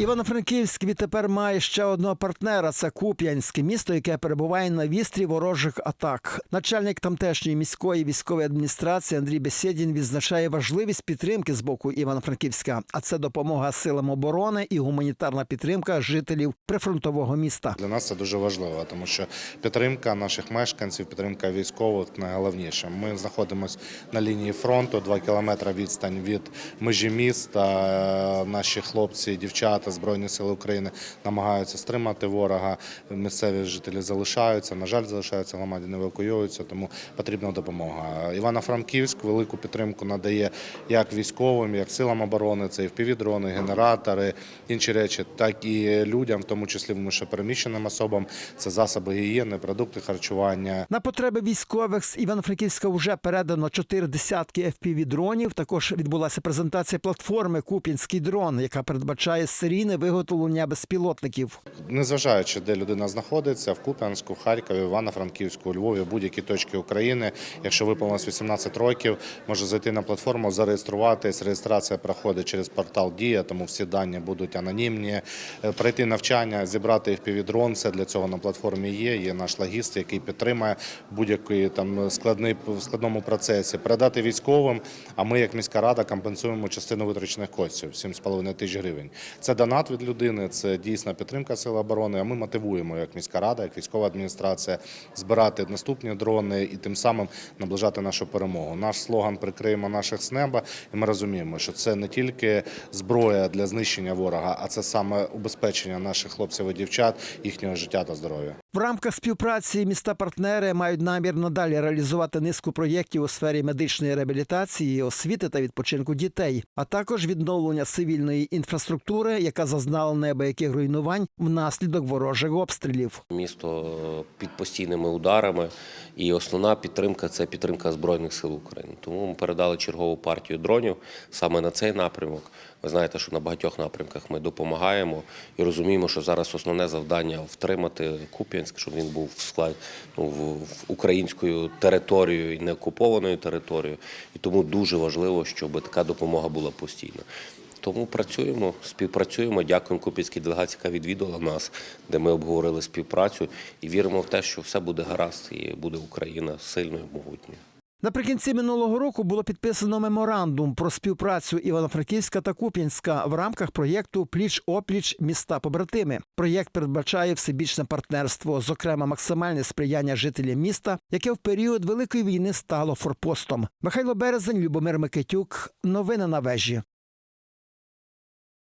Івано-Франківськ відтепер має ще одного партнера. Це Куп'янське місто, яке перебуває на вістрі ворожих атак. Начальник тамтешньої міської військової адміністрації Андрій Бесєдін відзначає важливість підтримки з боку Івано-Франківська. А це допомога силам оборони і гуманітарна підтримка жителів прифронтового міста. Для нас це дуже важливо, тому що підтримка наших мешканців, підтримка військових найголовніше. Ми знаходимося на лінії фронту, 2 кілометри відстань від межі міста. Наші хлопці, дівчата, збройні сили України намагаються стримати ворога. Місцеві жителі залишаються. На жаль, залишаються громаді, не евакуюються, тому потрібна допомога. Івано-Франківськ велику підтримку надає як військовим, як силам оборони. Це і впівдрони, генератори, інші речі, так і людям, в тому числі внутрішньопереміщеним особам. Це засоби гігієни, продукти харчування. На потреби військових з Івано-Франківська вже передано чотири десятки FPV-дронів. Також відбулася презентація платформи Куп'янський дрон, яка передбачає серійне виготовлення безпілотників. Незважаючи, де людина знаходиться, в Куп'янську, Харкові, Івано-Франківську, Львові, будь-які точки України. Якщо виповнилось 18 років, може зайти на платформу, зареєструватись. Реєстрація проходить через портал Дія, тому всі дані будуть анонімні. Е, Пройти навчання, зібрати FPV-дрон, Все для цього на платформі є. Є наш логіст, який підтримує будь-який там складний в складному процесі. Передати військовим. А ми, як міська рада, компенсуємо частину витрачених коштів 7,5 тисяч гривень. Це донат від людини, це дійсна підтримка сил оборони. А ми мотивуємо як міська рада, як військова адміністрація збирати наступні дрони і тим самим наближати нашу перемогу. Наш слоган прикриємо наших з неба, і ми розуміємо, що це не тільки зброя для знищення ворога, а це саме убезпечення наших хлопців і дівчат, їхнього життя та здоров'я. В рамках співпраці міста-партнери мають намір надалі реалізувати низку проєктів у сфері медичної реабілітації, освіти та відпочинку дітей, а також відновлення цивільної інфраструктури, яка зазнала неабияких руйнувань внаслідок ворожих обстрілів. Місто під постійними ударами, і основна підтримка це підтримка Збройних сил України. Тому ми передали чергову партію дронів саме на цей напрямок. Ви знаєте, що на багатьох напрямках ми допомагаємо і розуміємо, що зараз основне завдання втримати Куп'янськ, щоб він був в склад ну, в, українською територією і не окупованою територією. І тому дуже важливо, щоб така допомога була постійна. Тому працюємо, співпрацюємо. Дякуємо Купівській делегації, яка відвідала нас, де ми обговорили співпрацю і віримо в те, що все буде гаразд і буде Україна сильною, могутньою. Наприкінці минулого року було підписано меморандум про співпрацю Івано-Франківська та Куп'янська в рамках проєкту Пліч опліч міста побратими. Проєкт передбачає всебічне партнерство, зокрема максимальне сприяння жителям міста, яке в період великої війни стало форпостом. Михайло Березень, Любомир Микитюк. Новини на вежі.